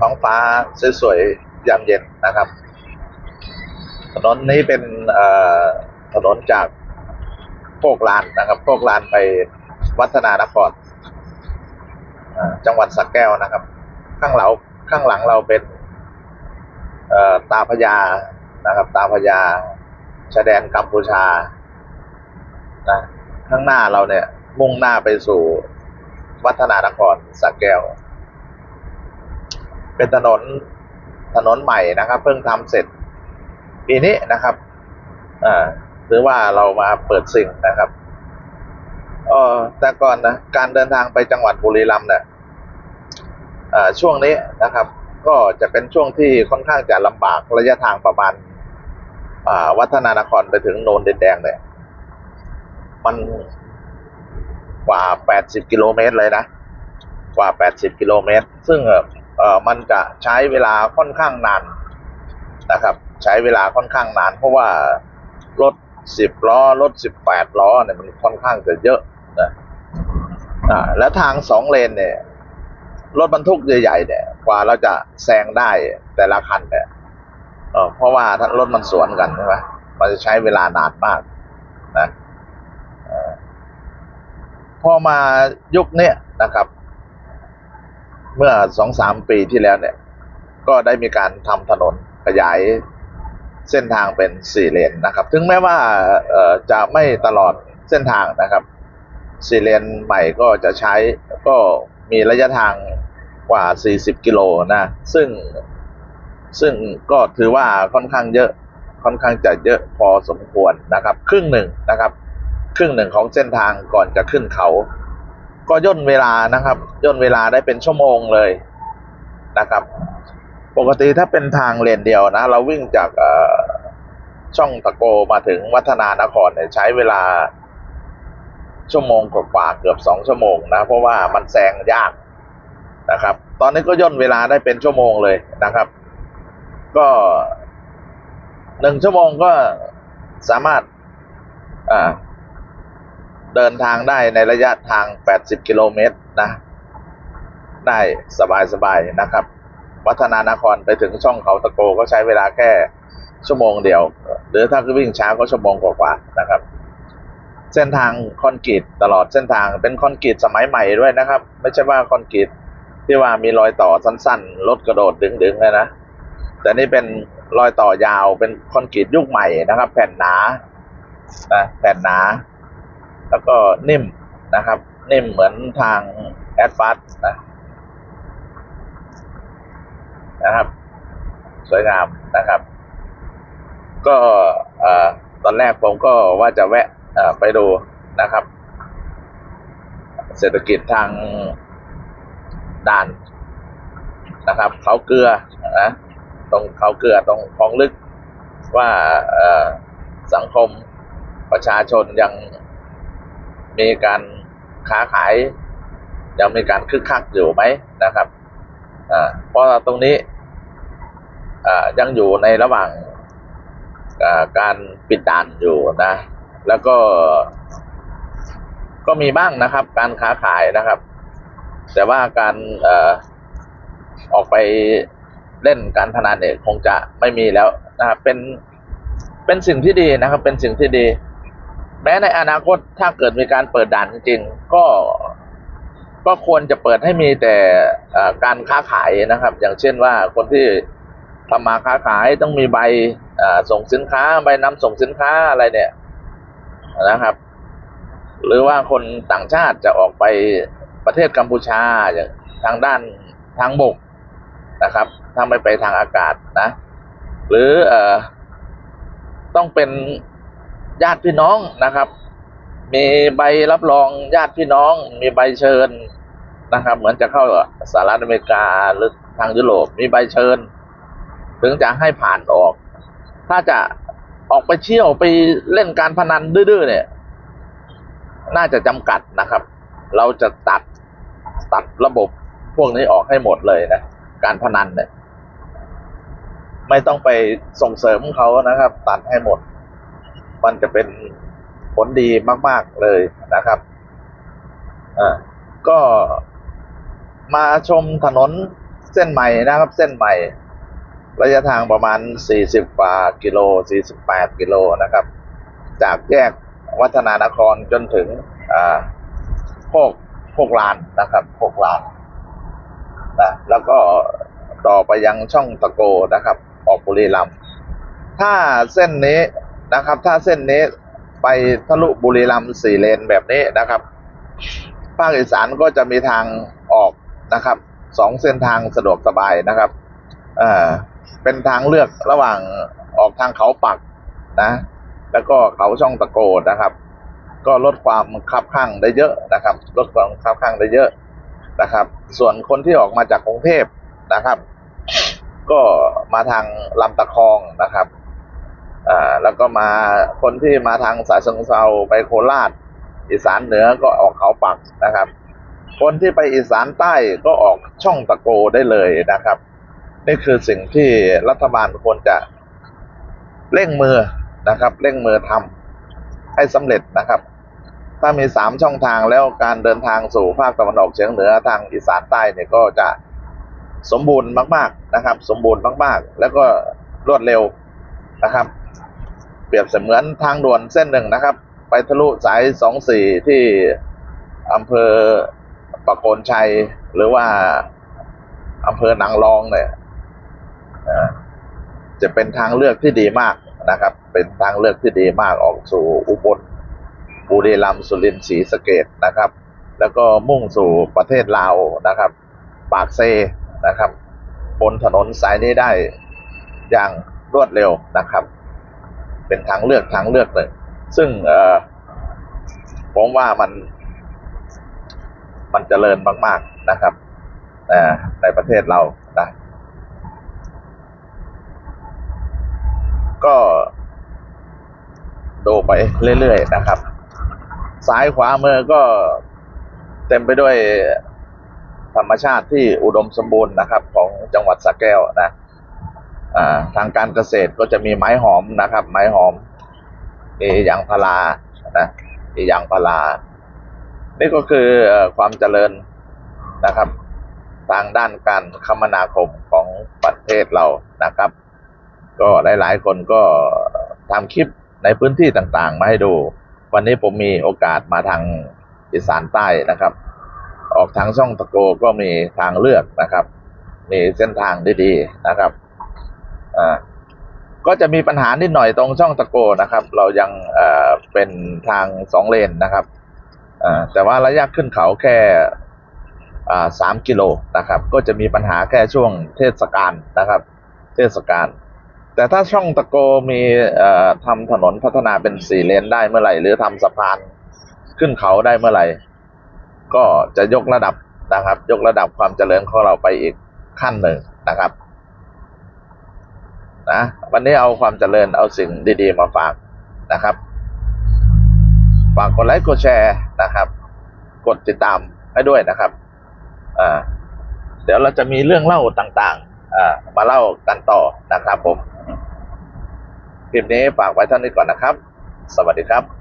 ท้องฟ้าสวยๆยามเย็นนะครับ ถนนนี้เป็นถนนจากโคกลานนะครับโคกลานไปวัฒนานครจังหวัดสระแก้วนะครับ ข้างเราข้างหลังเราเป็นตาพญานะครับ ตาพญาชายแดนกัมพูชานะข้างหน้าเราเนี่ยมุ่งหน้าไปสู่วัฒนานครสระแก้ว เป็นถนนถนนใหม่นะครับ เพิ่งทำเสร็จปีนี้นะครับอ่าถือว่าเรามาเปิดสิ่งนะครับเออแต่ก่อนนะการเดินทางไปจังหวัดบุรีรัมย์เนี่ยอ่าช่วงนี้นะครับ ก็จะเป็นช่วงที่ค่อนข้างจะลำบากระยะทางประมาณอ่าวัฒนานครไปถึงโนนดินแดงเนี่ยมันกว่า 80 กิโลเมตรเลยนะ กว่า 80 กิโลเมตร ซึ่ง เอ่อมันจะใช้เวลาค่อนข้างนานนะครับ ใช้เวลาค่อนข้างนาน เพราะว่ารถ10ล้อรถ18ล้อเนี่ยมันค่อนข้างจะเยอะนะอ่าแล้วทางสองเลนเนี่ยรถบรรทุกใหญ่ๆเนี่ยกว่าเราจะแซงได้แต่ละคันเนี่ยเออเพราะว่าถ้ารถมันสวนกันใช่ไหมมันจะใช้เวลานานมากนะพอมายุคเนี้ยนะครับ เมื่อสองสามปีที่แล้วเนี่ย ก็ได้มีการทำถนนขยายเส้นทางเป็นสี่เลนนะครับ ถึงแม้ว่าจะไม่ตลอดเส้นทางนะครับสี่เลนใหม่ก็จะใช้ก็มีระยะทางกว่า 40 กิโลนะ ซึ่งซึ่งก็ถือว่าค่อนข้างเยอะ ค่อนข้างจะเยอะพอสมควรนะครับ ครึ่งหนึ่งนะครับ ครึ่งหนึ่งของเส้นทางก่อนจะขึ้นเขา ก็ย่นเวลานะครับ ย่นเวลาได้เป็นชั่วโมงเลยนะครับ ปกติถ้าเป็นทางเลนเดียวนะ เราวิ่งจากช่องตะโกมาถึงวัฒนานครเนี่ยใช้เวลาชั่วโมงกว่าเกือบสองชั่วโมงนะ เพราะว่ามันแซงยากนะครับ ตอนนี้ก็ย่นเวลาได้เป็นชั่วโมงเลยนะครับ ก็หนึ่งชั่วโมงก็สามารถอ่า เดินทางได้ในระยะทาง 80 กิโลเมตรนะ ได้สบายๆนะครับ วัฒนานครไปถึงช่องเขาตะโกก็ใช้เวลาแค่ชั่วโมงเดียว หรือถ้าวิ่งช้าก็ชั่วโมงกว่าๆนะครับ เส้นทางคอนกรีตตลอดเส้นทางเป็นคอนกรีตสมัยใหม่ด้วยนะครับ ไม่ใช่ว่าคอนกรีตที่ว่ามีรอยต่อสั้นๆรถกระโดดดึงๆเลยนะแต่นี่เป็นรอยต่อยาวเป็นคอนกรีตยุคใหม่นะครับ แผ่นหนานะแผ่นหนา แล้วก็นิ่มนะครับ นิ่มเหมือนทางแอดฟาสนะนะครับ สวยงามนะครับ ก็อตอนแรกผมก็ว่าจะแวะไปดูนะครับ เศรษฐกิจทางด่านนะครับเขาเกลือนะตรงเขาเกลือตรงคลองลึกว่าสังคมประชาชนยัง มีการค้าขายยังมีการคึกคักอยู่ไหมนะครับเพราะตรงนี้ยังอยู่ในระหว่างการปิดด่านอยู่นะ แล้วก็ก็มีบ้างนะครับ การค้าขายนะครับ แต่ว่าการออออกไปเล่นการพนันเนี่ยคงจะไม่มีแล้วนะครับเป็นเป็นสิ่งที่ดีนะครับ เป็นสิ่งที่ดี แม้ในอนาคตถ้าเกิดมีการเปิดด่านจริงๆก็ก็ควรจะเปิดให้มีแต่การค้าขายนะครับ อย่างเช่นว่าคนที่ทำมาค้าขายต้องมีใบส่งสินค้า ใบนำส่งสินค้าอะไรเนี่ยนะครับ หรือว่าคนต่างชาติจะออกไปประเทศกัมพูชาอย่างทางด้านทางบกนะครับถ้าไม่ไปทางอากาศนะ หรืออต้องเป็น ญาติพี่น้องนะครับ มีใบรับรองญาติพี่น้อง มีใบเชิญนะครับ เหมือนจะเข้าสหรัฐอเมริกาหรือทางยุโรปมีใบเชิญ ถึงจะให้ผ่านออก ถ้าจะออกไปเที่ยวไปเล่นการพนันดื้อๆเนี่ย น่าจะจำกัดนะครับ เราจะตัดตัดระบบพวกนี้ออกให้หมดเลยนะการพนันเนี่ย ไม่ต้องไปส่งเสริมเขานะครับ ตัดให้หมด มันจะเป็นผลดีมาก ๆ เลยนะครับอ่าก็มาชมถนนเส้นใหม่นะครับ เส้นใหม่ ระยะทางประมาณ 40กว่ากิโล 48 กิโลนะครับ จากแยกวัฒนานครจนถึงอ่าโคกโคกลานนะครับโคกลานนะแล้วก็ต่อไปยังช่องตะโกนะครับ ออกบุรีรัมย์ถ้าเส้นนี้ นะครับ ถ้าเส้นนี้ไปทะลุบุรีรัมย์สี่เลนแบบนี้นะครับภาคอีสานก็จะมีทางออกนะครับสองเส้นทางสะดวกสบายนะครับเอ่อเป็นทางเลือกระหว่างออกทางเขาปักนะ แล้วก็เขาช่องตะโกนะครับ ก็ลดความคับข้างได้เยอะนะครับ ลดความคับข้างได้เยอะนะครับ ส่วนคนที่ออกมาจากกรุงเทพนะครับ ก็มาทางลำตะคองนะครับ อ่าแล้วก็มาคนที่มาทางสายเชิงเซาไปโคราช อีสานเหนือก็ออกเขาปักนะครับ คนที่ไปอีสานใต้ก็ออกช่องตะโกได้เลยนะครับ นี่คือสิ่งที่รัฐบาลควรจะเร่งมือนะครับ เร่งมือทำให้สำเร็จนะครับ ถ้ามีสามช่องทางแล้วการเดินทางสู่ภาคตะวันออกเฉียงเหนือทางอีสานใต้เนี่ยก็จะสมบูรณ์มาก ๆนะครับ สมบูรณ์มาก ๆ แล้วก็รวดเร็วนะครับ เปรียบเสมือนทางด่วนเส้นหนึ่งนะครับ ไปทะลุสายสองสี่ที่อำเภอปะโคนชัย หรือว่าอำเภอนางรองเนี่ยจะเป็นทางเลือกที่ดีมากนะครับ เป็นทางเลือกที่ดีมากออกสู่อุบลบุรีรัมย์สุรินทร์ศรีสะเกดนะครับ แล้วก็มุ่งสู่ประเทศลาวนะครับ ปากเซนะครับ บนถนนสายนี้ได้อย่างรวดเร็วนะครับ เป็นทางเลือกทางเลือกหนึ่งซึ่งผมว่ามัน มันเจริญมาก ๆนะครับในประเทศเรานะก็ดูไปเรื่อยๆนะครับ ซ้ายขวามือก็เต็มไปด้วยธรรมชาติที่อุดมสมบูรณ์นะครับ ของจังหวัดสระแก้วนะ ทางการเกษตรก็จะมีไม้หอมนะครับ ไม้หอมมียางพารานะมียางพารานี่ก็คือเอ่อความเจริญนะครับ ทางด้านการคมนาคมของประเทศเรานะครับ ก็หลาย ๆ คนก็ทำคลิปในพื้นที่ต่างๆ มาให้ดู วันนี้ผมมีโอกาสมาทางอีสานใต้นะครับ ออกทางช่องตะโกก็มีทางเลือกนะครับ มีเส้นทางดีๆนะครับ อ่าก็จะมีปัญหานิดหน่อยตรงช่องตะโกนะครับ เรายังเอ่อเป็นทางสองเลนนะครับอ่าแต่ว่าระยะขึ้นเขาแค่อ่าสามกิโลนะครับ ก็จะมีปัญหาแค่ช่วงเทศกาลนะครับ เทศกาลแต่ถ้าช่องตะโกมีทำถนนพัฒนาเป็นสี่เลนได้เมื่อไหร่ หรือทำสะพานขึ้นเขาได้เมื่อไหร่ ก็จะยกระดับนะครับ ยกระดับความเจริญของเราไปอีกขั้นหนึ่งนะครับ นะวันนี้เอาความเจริญเอาสิ่งดีๆมาฝากนะครับ ฝากกดไลค์กดแชร์นะครับ กดติดตามให้ด้วยนะครับอ่าเดี๋ยวเราจะมีเรื่องเล่าต่างๆอ่ามาเล่ากันต่อนะครับผมคลิปนี้ฝากไว้เท่านี้ก่อนนะครับ สวัสดีครับ